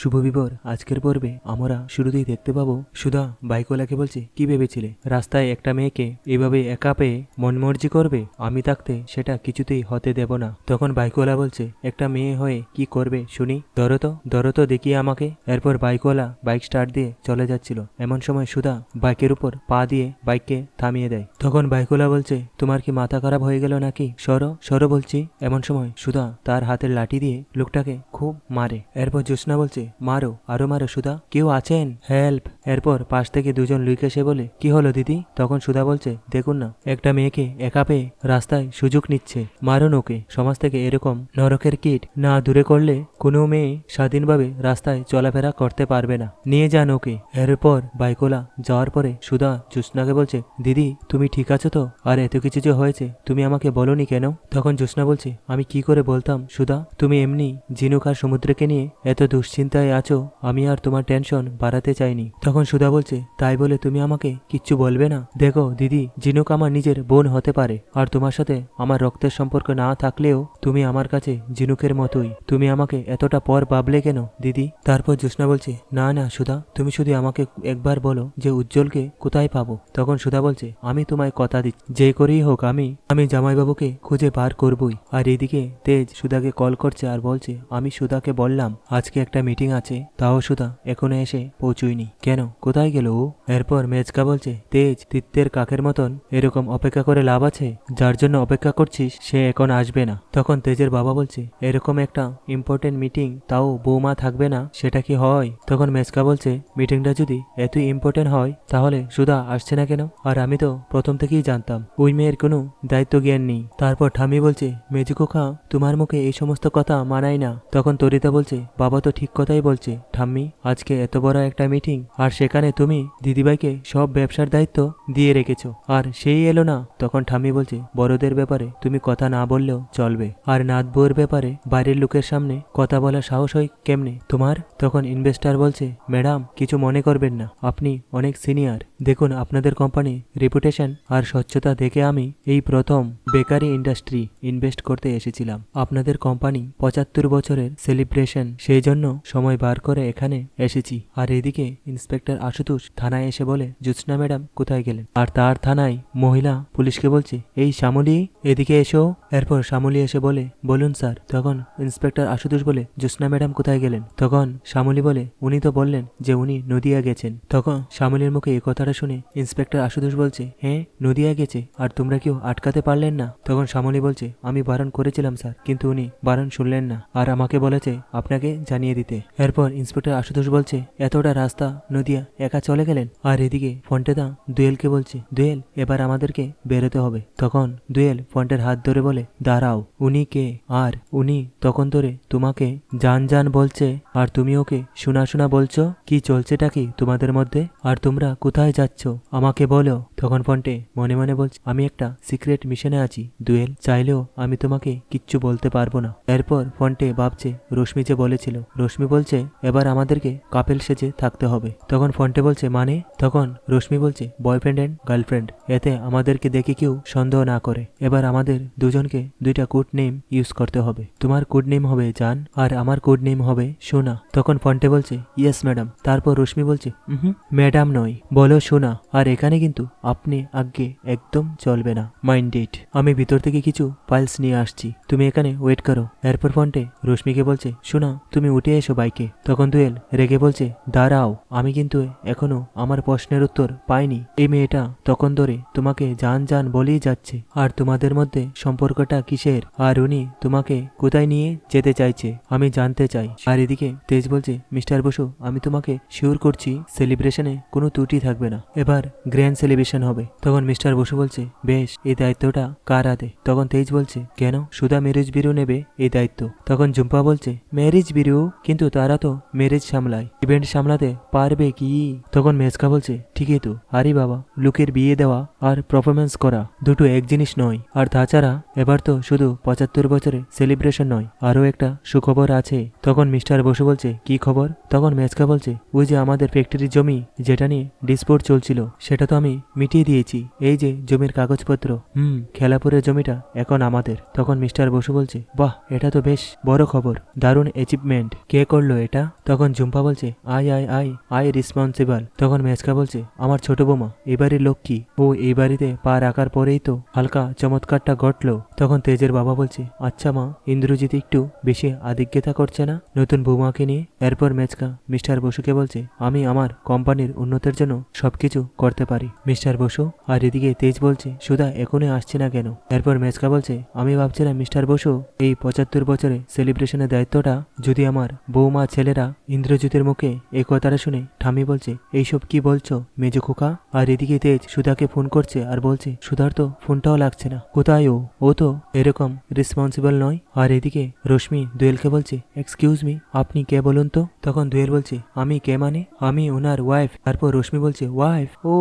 শুভ বিবর আজকের পর্বে আমরা শুরুতেই দেখতে পাবো সুধা, বাইকওয়ালাকে বলছে, কি ভেবেছিলে? রাস্তায় একটা মেয়েকে এভাবে একা পেয়ে মনমর্জি করবে? আমি থাকতে সেটা কিছুতেই হতে দেব না। তখন বাইকওয়ালা বলছে, একটা মেয়ে হয়ে কি করবে শুনি? ধরো তো ধরো তো দেখিয়ে আমাকে। এরপর বাইকওয়ালা বাইক স্টার্ট দিয়ে চলে যাচ্ছিল। এমন সময় সুধা বাইকের উপর পা দিয়ে বাইককে থামিয়ে দেয়। তখন বাইকওয়ালা বলছে, তোমার কি মাথা খারাপ হয়ে গেল নাকি? সরো সরো বলছি। এমন সময় সুধা তার হাতের লাঠি দিয়ে লোকটাকে খুব মারে। এরপর জ্যোৎস্না বলছে মারো, আরও মারো, সুধা। কেউ আছেন? হেল্প। এরপর পাশ থেকে দুজন লুইক এসে বলে, কি হলো দিদি? তখন সুধা বলছে, দেখুন না, একটা মেয়েকে একা পেয়ে রাস্তায় সুযোগ নিচ্ছে। মারুন ওকে। সমাজ থেকে এরকম নরকের কিট না দূরে করলে কোনো মেয়ে স্বাধীনভাবে রাস্তায় চলাফেরা করতে পারবে না। নিয়ে যান ওকে। এরপর বাইকোলা যাওয়ার পরে সুধা জ্যোৎস্নাকে বলছে, দিদি, তুমি ঠিক আছো তো? আর এত কিছু যে হয়েছে, তুমি আমাকে বলনি কেন? তখন জ্যোৎস্না বলছে, আমি কি করে বলতাম সুধা? তুমি এমনি ঝিনুক আর সমুদ্রকে নিয়ে এত দুশ্চিন্তায় আছো, আমি আর তোমার টেনশন বাড়াতে চাইনি। তখন সুধা বলছে, তাই বলে তুমি আমাকে কিচ্ছু বলবে না? দেখো দিদি জিনুক আমার নিজের বোন হতে পারে, আর তোমার সাথে আমার রক্তের সম্পর্ক না থাকলেও তুমি আমার কাছে ঝিনুকের মতোই। তুমি আমাকে এতটা পর ভাবলে কেন, দিদি? তারপর জ্যোৎস্না বলছে, না না, সুধা, তুমি শুধু আমাকে একবার বলো যে উজ্জ্বলকে কোথায় পাবো? তখন সুধা বলছে, আমি তোমায় কথা দিচ্ছি, যে করেই হোক আমি আমি জামাইবাবুকে খুঁজে বার করবই। আর এদিকে তেজ সুধাকে কল করছে আর বলছে, আমি সুধাকে বললাম, আজকে একটা মিটিং আছে। তাও সুধা এখনও এসে পৌঁছুইনি। কেন? কোথায় গেল ও? এরপর মেজকা বলছে, তেজ, তিত্তের কাকের মতন এরকম অপেক্ষা করে লাভ আছে? যার জন্য অপেক্ষা করছিস, সে এখন আসবে না। তখন তেজের বাবা বলছে, এরকম একটা ইম্পর্টেন্ট মিটিং তাও বৌমা থাকবে না, সেটা কি হয়? তখন মেজকা বলছে মিটিংটা যদি এতই ইম্পর্টেন্ট হয়, তাহলে সুধা আসছে না কেন? আর আমি তো প্রথম থেকেই জানতাম, ওই মেয়ের কোনো দায়িত্ব জ্ঞান নেই। তারপর ঠামি বলছে মেজুকো খা তোমার মুখে এই সমস্ত কথা মানায় না। তখন তরিতা বলছে, বাবা তো ঠিক কথাই বলছে, ঠাম্মি, আজকে এত বড় একটা মিটিং আর সেখানে তুমি দিদিভাইকে সব ব্যবসার দায়িত্ব দিয়ে রেখেছো। আর সেই এলো না, তখন ঠাম্মি বলছে, বড়দের ব্যাপারে তুমি কথা না বললেও চলবে। আর নাথ বউয়ের ব্যাপারে বাইরের লোকের সামনে কথা বলার সাহস হয় কেমনে? তোমার? তখন ইনভেস্টার বলছে, ম্যাডাম, কিছু মনে করবেন না। আপনি অনেক সিনিয়র দেখুন, আপনাদের কোম্পানি রেপুটেশন আর স্বচ্ছতা দেখে আমি এই প্রথম বেকারি ইন্ডাস্ট্রি ইনভেস্ট করতে এসেছিলাম। আপনাদের কোম্পানি পঁচাত্তর বছরের সেলিব্রেশন সেই জন্য সময় বার করে এখানে এসেছি। আর এদিকে ইন্সপেক্টর আশুতোষ থানায় এসে বলে, জ্যোৎস্না ম্যাডাম, কোথায় গেলেন? আর তার থানায় মহিলা পুলিশকে বলছে, এই শ্যামলি, এদিকে এসো। এরপর শ্যামলি এসে বলে, বলুন স্যার। তখন ইন্সপেক্টর আশুতোষ বলে, জ্যোৎস্না ম্যাডাম, কোথায় গেলেন? তখন শ্যামলি বলে, উনি তো বললেন যে উনি নদিয়া গেছেন। তখন শ্যামলির মুখে এই কথাটা শুনে ইন্সপেক্টর আশুতোষ বলছে হ্যাঁ নদিয়া গেছে, আর তোমরা কেউ আটকাতে পারলেন না? তখন শ্যামলি বলছে, আমি বারণ করেছিলাম স্যার, কিন্তু উনি বারণ শুনলেন না। আর আমাকে বলেছে, আপনাকে জানিয়ে দিতে। এরপর ইন্সপেক্টর আশুতোষ বলছে, এতটা রাস্তা, নদিয়া, একা চলে গেলেন? আর এদিকে ফন্টেদা দুয়েলকে বলছে, দুয়েল, এবার আমাদেরকে বেরোতে হবে। তখন দুয়েল ফন্টের হাত ধরে বলে, দাঁড়াও, উনি কে? আর উনি তখন ধরে তোমাকে জান জান বলছে, আর তুমি ওকে শোনা শোনা বলছো? কি চলছেটা কি তোমাদের মধ্যে? আর তোমরা কোথায় যাচ্ছ? আমাকে বলো। তখন ফন্টে মনে মনে বলছে, আমি একটা সিক্রেট মিশনে আছি, দুয়েল, চাইলেও আমি তোমাকে কিচ্ছু বলতে পারব না। এরপর ফন্টে ভাবছে, রশ্মি যে বলেছিল, রশ্মি বলছে এবার আমাদেরকে কাপেল সেজে থাকতে হবে। তখন ফন্টে বলছে মানে? তখন রশ্মি বলছে, বয়ফ্রেন্ড অ্যান্ড গার্লফ্রেন্ড, এতে আমাদেরকে দেখে কেউ সন্দেহ না করে। এবার আমাদের দুজনকে দুইটা কোড নেম ইউজ করতে হবে। তোমার কোড নেম হবে জান, আর আমার কোড নেম হবে সোনা। তখন ফন্টে বলছে ইয়েস ম্যাডাম তারপর রশ্মি বলছে হুম ম্যাডাম নয় বলো সোনা, আর এখানে কিন্তু আপনি আগে একদম চলবে না। মাইন্ড মাইন্ডেড আমি ভিতর থেকে কিছু ফাইলস নিয়ে আসছি। তুমি এখানে ওয়েট করো। এরপর ফন্টে রশ্মিকে বলছে শোনা তুমি উঠে এসো বাইকে তখন দুয়েল রেগে বলছে, দাঁড়াও, আমি কিন্তু এখনও আমার প্রশ্নের উত্তর পাইনি। এই মেয়েটা তখন ধরে তোমাকে জান জান বলেই যাচ্ছে। আর তোমাদের মধ্যে সম্পর্কটা কিসের? আর উনি তোমাকে কোথায় নিয়ে যেতে চাইছে? আমি জানতে চাই। আর এদিকে তেজ বলছে, মিস্টার বসু, আমি তোমাকে শিওর করছি সেলিব্রেশনে কোনো ত্রুটি থাকবে না। এবার গ্র্যান্ড সেলিব্রেশন হবে। তখন মিস্টার বসু বলছে, বেশ, এই দায়িত্বটা কার হাতে? তখন তেজ বলছে, কেন? সুধা ম্যারেজ বিরু নেবে এই দায়িত্ব। তখন জুম্পা বলছে, ম্যারেজ বিরু কিন্তু তারা তো ম্যারেজ সামলায়। ইভেন্ট সামলাতে পারবে কি? তখন মেজকা বলছে, ঠিকই তো। আরে বাবা, লুকের বিয়ে দেওয়া আর পারফরমেন্স করা দুটো এক জিনিস নয়। আর তাছাড়া এবার তো শুধু পঁচাত্তর বছরে সেলিব্রেশন নয়, আরও একটা সুখবর আছে। তখন মিস্টার বসু বলছে, কি খবর? তখন মেজকা বলছে, ওই যে আমাদের ফ্যাক্টরির জমি যেটা নিয়ে ডিসপোর্ট চলছিল, সেটা তো আমি মিটিয়ে দিয়েছি। এই যে জমির কাগজপত্র, হুম, খেলাপুরের জমিটা এখন আমাদের। তখন মিস্টার বসু বলছে, বাহ, এটা তো বেশ বড় খবর। দারুণ অ্যাচিভমেন্ট কে করল এটা? তখন ঝুম্পা বলছে I I I I responsible তখন মেচকা বলছে, আমার ছোট বোমা, এবারের লক্ষ্মী ও, এই বাড়িতে পা রাখার পরেই তো হালকা চমৎকারটা ঘটলো। তখন তেজের বাবা বলছে আচ্ছা মা, ইন্দ্রজিৎ একটু বেশি আদিজ্ঞতা করছে না? নতুন বৌমাকে নিয়ে এরপর মেচকা মিস্টার বসুকে বলছে, আমি আমার কোম্পানির উন্নতির জন্য সবকিছু করতে পারি। মিস্টার বসু আর এদিকে তেজ বলছে, সুধা, এখনই আসছে না কেন? এরপর মেচকা বলছে, আমি ভাবছিলাম মিস্টার বসু এই পঁচাত্তর বছরে সেলিব্রেশনের দায়িত্বটা যদি আমার বৌমা ছেলেরা ইন্দ্রজিতের মুখে এই কথাটা শুনে ঠামি বলছে, এইসব কি বলছো? মেজো খোকা? আর এদিকে তেজ সুধাকে ফোন করছে আর বলছে, সুধার তো ফোনটাও লাগছে না। কোথায় ও? ও তো এরকম রেসপন্সিবল নয়? আর এদিকে রশ্মি দোয়েলকে বলছে এক্সকিউজ মি আপনি কে বলুন তো? তখন দোয়েল বলছে, আমি কে মানে? আমি ওনার ওয়াইফ তারপর রশ্মি বলছে ওয়াইফ ও,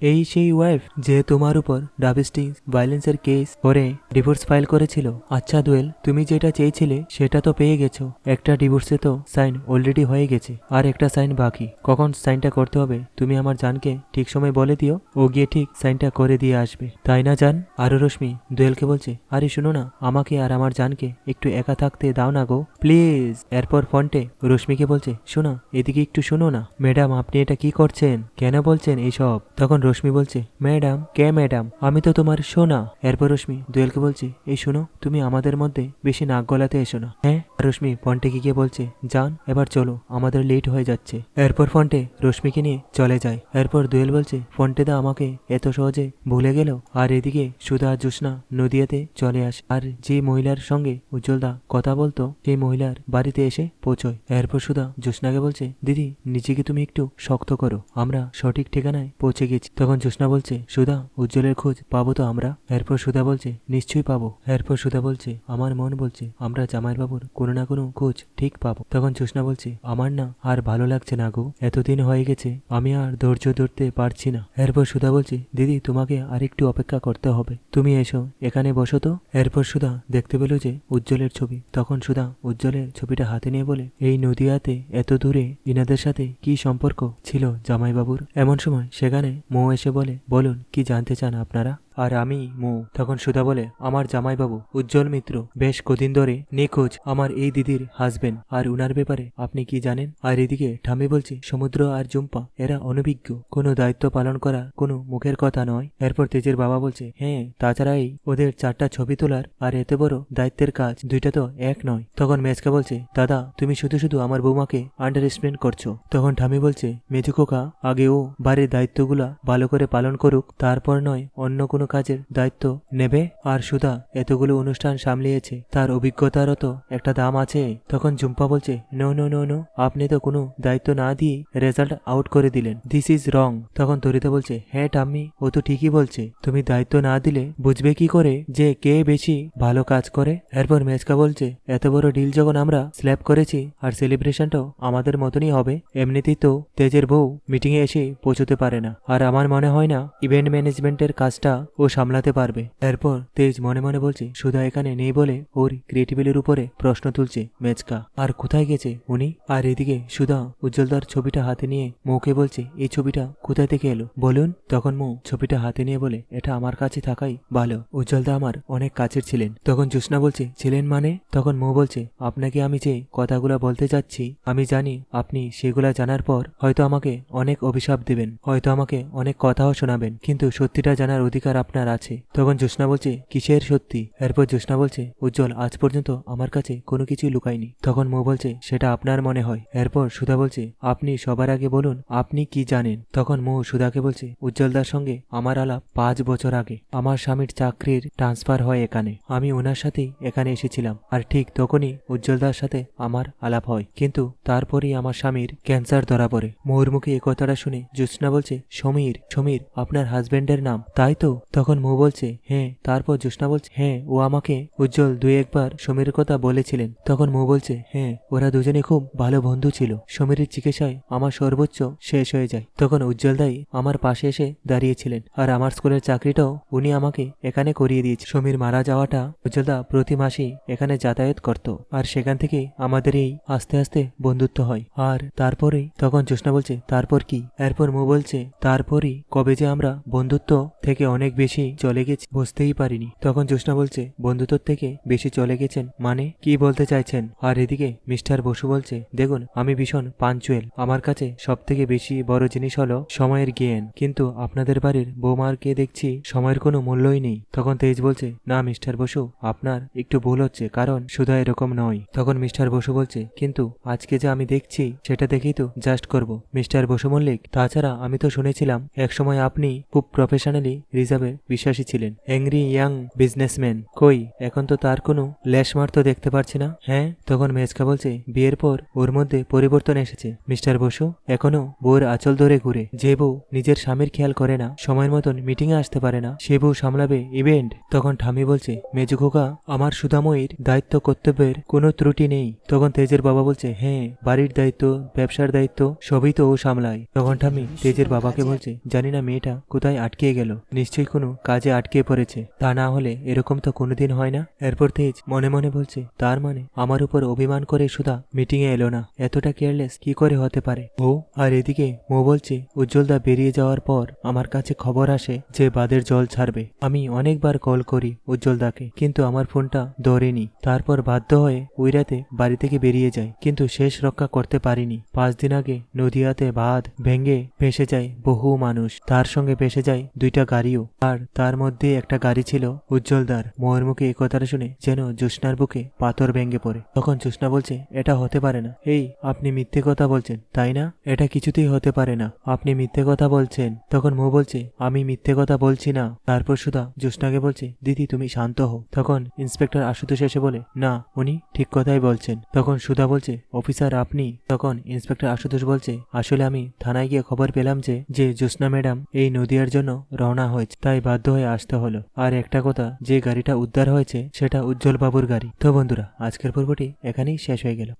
এই সেই ওয়াইফ যে তোমার উপর ডায়াবেটিস ভাইলেন্সের কেস করে ডিভোর্স ফাইল করেছিল। আচ্ছা দোয়েল, তুমি যেটা চেয়েছিলে সেটা তো পেয়ে গেছো। একটা ডিভোর্সে তো সাইন অলরেডি হয়ে গেছে। আর একটা সাইন বাকি। কখন সাইনটা করতে হবে, তুমি আমার জানকে ঠিক সময় বলে দিও, ও গিয়ে ঠিক সাইনটা করে দিয়ে আসবে। তাই না, জান? আরও রশ্মি, দোয়েলকে বলছে, আরে শুনো না, আমাকে আর আমার জানকে একটু একা থাকতে দাও না গো। প্লিজ। এরপর ফন্টে রশ্মিকে বলছে, শোনো, এদিকে একটু শোনো না। ম্যাডাম, আপনি এটা কি করছেন? কেন বলছেন এইসব? তখন রশ্মি বলছে, ম্যাডাম, কে ম্যাডাম? আমি তো তোমার সোনা। এরপর রশ্মি দোয়েলকে বলছে, এই শোনো, তুমি আমাদের মধ্যে বেশি নাক গলাতে এসো না। হ্যাঁ? রশ্মি ফন্টে গিয়ে বলছে যান এবার চলো, আমাদের লেট হয়ে যাচ্ছে। এরপর ফন্টে রশ্মিকে নিয়ে চলে যায়। এরপর দোয়েল বলছে, ফন্টে দা আমাকে এত সহজে ভুলে গেল, আর এদিকে সুধা আর জোৎস্না নদিয়াতে চলে আসে আর যে মহিলার সঙ্গে উজ্জ্বলদা কথা বলতো, সেই মহিলার বাড়িতে এসে পৌঁছয়। এরপর সুধা জোৎস্নাকে বলছে, দিদি, নিজেকে তুমি একটু শক্ত করো, আমরা সঠিক ঠিকানায় পৌঁছে গেছি। তখন জোৎস্না বলছে, সুধা, উজ্জ্বলের খোঁজ পাবো তো আমরা? এরপর সুধা বলছে, নিশ্চয়ই পাবো। এরপর সুধা বলছে, আমার মন বলছে, আমরা জামাইবাবুর বাবুর কোনো না কোনো খোঁজ ঠিক পাবো। তখন জোৎস্না বলছে? আমার না আর ভালো লাগছে না গো। এতদিন হয়ে গেছে, আমি আর ধৈর্য ধরতে পারছি না। এরপর সুধা বলছে, দিদি, তোমাকে আর একটু অপেক্ষা করতে হবে। তুমি এসো, এখানে বসো তো। এরপর সুধা দেখতে পেল যে উজ্জ্বলের ছবি। তখন সুধা উজ্জ্বলের ছবিটা হাতে নিয়ে বলে, এই নদিয়াতে এত দূরে ইনাদের সাথে কি সম্পর্ক ছিল জামাইবাবুর? এমন সময় সেখানে মৌ এসে বলে, বলুন, কি জানতে চান আপনারা? আর আমি, মৌ, তখন সুধা বলে, আমার জামাইবাবু, উজ্জ্বল মিত্র, বেশ কদিন ধরে নিখোঁজ আমার এই দিদির হাজবেন্ড আর উনার ব্যাপারে আপনি কি জানেন? আর এদিকে ঠামি বলছে, সমুদ্র আর জুম্পা, এরা অনভিজ্ঞ, কোনো দায়িত্ব পালন করা কোনো মুখের কথা নয়। এরপর তেজের বাবা বলছে হ্যাঁ তাছাড়া এই ওদের চারটা ছবি তোলার আর এত বড় দায়িত্বের কাজ দুইটা তো এক নয়। তখন মেজকা বলছে, দাদা, তুমি শুধু শুধু আমার বৌমাকে আন্ডার এস্টিমেট করছ। তখন ঠামি বলছে, মেজু খোকা, আগে ও বাড়ির দায়িত্বগুলা ভালো করে পালন করুক, তারপর নয় অন্য কোনো কাজের দায়িত্ব নেবে? আর সুধা, এতগুলো অনুষ্ঠান সামলিয়েছে, তার অভিজ্ঞতারও তো একটা দাম আছে। তখন জুম্পা বলছে, নো নো নো নো, আপনি তো কোনো দায়িত্ব না দিয়ে রেজাল্ট আউট করে দিলেন। This is wrong. তখন তরিতা বলছে হ্যাঁ টাম্মি ও তো ঠিকই বলছে। তুমি দায়িত্ব না দিলে বুঝবে কি করে যে কে বেশি ভালো কাজ করে? এরপর মেজকা বলছে, এত বড় ডিল যখন আমরা স্ল্যাপ করেছি, আর সেলিব্রেশনটাও আমাদের মতনই হবে, এমনিতেই তো তেজের বউ মিটিংয়ে এসে পৌঁছতে পারে না। আর আমার মনে হয় না ইভেন্ট ম্যানেজমেন্টের কাজটা ও সামলাতে পারবে। এরপর তেজ মনে মনে বলছে, সুধা এখানে নেই বলে ওর ক্রিয়েটিভিলের উপরে প্রশ্ন তুলছে মেজকা। আর কোথায় গেছে উনি? আর এদিকে সুধা উজ্জ্বলদার ছবিটা হাতে নিয়ে মৌকে বলছে, এই ছবিটা কোথায় থেকে এলো? বলুন। তখন মৌ ছবিটা হাতে নিয়ে বলে, এটা আমার কাছে থাকাই ভালো। উজ্জ্বলদা আমার অনেক কাছের ছিলেন। তখন জোৎস্না বলছে, ছিলেন মানে? তখন মৌ বলছে, আপনাকে আমি যে কথাগুলো বলতে যাচ্ছি, আমি জানি আপনি সেগুলা জানার পর হয়তো আমাকে অনেক অভিশাপ দেবেন, হয়তো আমাকে অনেক কথাও শোনাবেন। কিন্তু সত্যিটা জানার অধিকার আপনার আছে। তখন জ্যোৎস্না বলছে, কিসের সত্যি? এরপর জ্যোৎস্না বলছে, উজ্জ্বল, আজ পর্যন্ত আমার কাছে কোনো কিছুই লুকায়নি। তখন মৌ বলছে, সেটা আপনার মনে হয়? এরপর সুধা বলছে, আপনি সবার আগে বলুন, আপনি কি জানেন? তখন মৌ সুধাকে বলছে, উজ্জ্বলদার সঙ্গে আমার আলাপ পাঁচ বছর আগে। আমার স্বামীর চাকরির ট্রান্সফার হয় এখানে। আমি ওনার সাথেই এখানে এসেছিলাম। আর ঠিক তখনই উজ্জ্বলদার সাথে আমার আলাপ হয়। কিন্তু তারপরেই আমার স্বামীর ক্যান্সার ধরা পড়ে। মৌর মুখে এ কথাটা শুনে জ্যোৎস্না বলছে, সমীর সমীর, আপনার হাজবেন্ডের নাম? তাই তো তখন মু বলছে হ্যাঁ। তারপর জ্যোৎস্না বলছে হ্যাঁ। ও আমাকে উজ্জ্বল দুই একবার সমীরের কথা বলেছিলেন। তখন মু বলছে হ্যাঁ ওরা দুজনে খুব ভালো বন্ধু ছিল। সমীরের চিকিৎসায় আমার সর্বোচ্চ শেষ হয়ে যায়। তখন উজ্জ্বল দাই আমার পাশে এসে দাঁড়িয়েছিলেন আর আমার স্কুলের চাকরিটাও উনি আমাকে এখানে করিয়ে দিয়েছে। সমীর মারা যাওয়াটা উজ্জ্বলদা প্রতি মাসেই এখানে যাতায়াত করত আর সেখান থেকে আমাদের এই আস্তে আস্তে বন্ধুত্ব হয়। আর তারপরেই তখন জ্যোৎস্না বলছে, তারপর কি? এরপর মু বলছে, তারপরই কবে যে আমরা বন্ধুত্ব থেকে অনেক বেশি চলে গেছে, বুঝতেই পারিনি। তখন জ্যোৎস্না বলছে বন্ধুত্ব থেকে বেশি চলে গেছেন? মানে কি বলতে চাইছেন? আর এদিকে মিস্টার বসু বলছে, দেখুন, আমি ভীষণ পাঞ্চুয়েল। আমার কাছে সব থেকে বেশি বড় জিনিস হলো সময়ের জ্ঞান। কিন্তু আপনাদের বাড়ির বৌমারকে দেখছি সময়ের কোনো মূল্যই নেই। তখন তেজ বলছে, না, মিস্টার বসু, আপনার একটু ভুল হচ্ছে, কারণ শুধু এরকম নয়। তখন মিস্টার বসু বলছে, কিন্তু আজকে যা আমি দেখছি, সেটা দেখেই তো জাস্ট করব। মিস্টার বসু মল্লিক, তাছাড়া আমি তো শুনেছিলাম, একসময় আপনি খুব প্রফেশনালি রিজার্ভে বিশ্বাসী ছিলেন। অ্যাংরি ইয়াং বিজনেসম্যান কই, এখন তো তার কোনো ল্যাশমার তো দেখতে পাচ্ছি না। হ্যাঁ তখন মেজকা বলছে, বিয়ের পর ওর মধ্যে পরিবর্তন এসেছে। মিস্টার বসু, এখনও বউর আঁচল ধরে ঘুরে। যে বউ নিজের স্বামীর খেয়াল করে না, সময়ের মতন মিটিং এ আসতে পারে না, সে বউ সামলাবে ইভেন্ট তখন ঠামি বলছে, মেজু খোকা, আমার সুদাময়ীর দায়িত্ব কর্তব্যের কোনো ত্রুটি নেই। তখন তেজের বাবা বলছে হ্যাঁ বাড়ির দায়িত্ব, ব্যবসার দায়িত্ব, সবই তো ও সামলায়। তখন ঠামি তেজের বাবাকে বলছে, জানি না মেয়েটা কোথায় আটকে গেল। নিশ্চয়ই কোনো কাজে আটকে পড়েছে। তা না হলে এরকম তো কোনোদিন হয় না? এরপর তেজ মনে মনে বলছে, তার মানে আমার উপর অভিমান করে সুধা মিটিং এ এলো না। এতটা কেয়ারলেস কি করে হতে পারে? ও, আর এদিকে মো বলছে, উজ্জ্বলদা বেরিয়ে যাওয়ার পর আমার কাছে খবর আসে যে বাদের জল ছাড়বে। আমি অনেকবার কল করি উজ্জ্বলদাকে, কিন্তু আমার ফোনটা ধরেনি। তারপর বাধ্য হয়ে ওই রাতে বাড়ি থেকে বেরিয়ে যায় কিন্তু শেষ রক্ষা করতে পারিনি। পাঁচ দিন আগে নদিয়াতে বাঁধ ভেঙে ভেসে যায় বহু মানুষ। তার সঙ্গে ভেসে যায় দুইটা গাড়িও। আর তার মধ্যে একটা গাড়ি ছিল উজ্জ্বলদার। মোয়ের মুখে এই কথাটা শুনে যেন জ্যোৎস্নার বুকে পাথর ভেঙে পড়ে। তখন জ্যোৎস্না বলছে, এটা হতে পারে না। এই, আপনি মিথ্যে কথা বলছেন, তাই না? এটা কিছুতেই হতে পারে না। আপনি মিথ্যে কথা বলছেন। তখন মো বলছে, আমি মিথ্যে কথা বলছি না। তারপর সুধা জ্যোৎস্নাকে বলছে, দিদি, তুমি শান্ত হও। তখন ইন্সপেক্টর আশুতোষ এসে বলে, না, উনি ঠিক কথাই বলছেন। তখন সুধা বলছে, অফিসার, আপনি? তখন ইন্সপেক্টর আশুতোষ বলছে, আসলে আমি থানায় গিয়ে খবর পেলাম যে যে জ্যোৎস্না ম্যাডাম এই নদিয়ার জন্য রওনা হয়েছে। তাই বাধ্য হয়ে আসতে হলো। আর একটা কথা, যে গাড়িটা উদ্ধার হয়েছে, সেটা উজ্জ্বল বাবুর গাড়ি। তো বন্ধুরা, আজকের পর্বটি এখানেই শেষ হয়ে গেল।